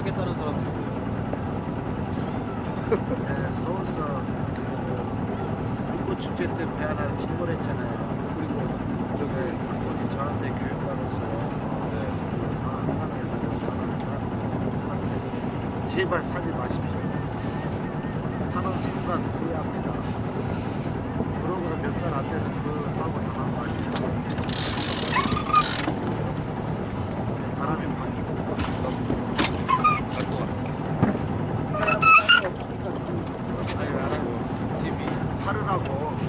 하겠다는 사람도 있어요. 네, 서울서 그 불꽃 축제 때 배 하나 침몰했잖아요. 그리고 저기 그분이 저한테 교육받았어요. 그 상황에서 사람 제발 사지 마십시오. 사는 순간 후회합니다. 그러고서 몇 달 안 돼서 그 사고가 나난 거 아니에요. 바람이 바뀌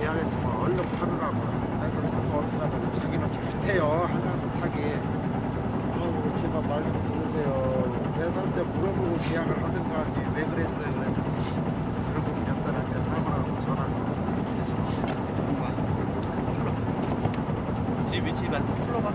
계약했으면 얼른 팔으라고 하여간 사고 하다가 자기는 좋대요. 한강에서 타기. 아우 제발 말 좀 들으세요. 배살때 물어보고 계약을 하든가 하지 왜 그랬어요? 그래 그러고 몇달 안돼 사고라고 전화가 왔어요. 죄송합니다. 집이 집안 풀러가.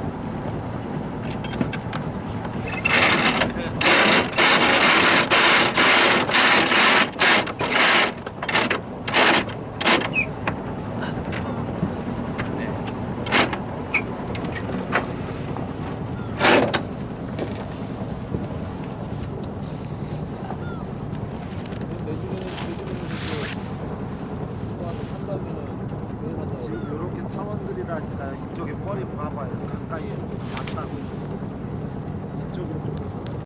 하니까 이쪽에 머리 봐봐요. 가까이 안 따고 이쪽으로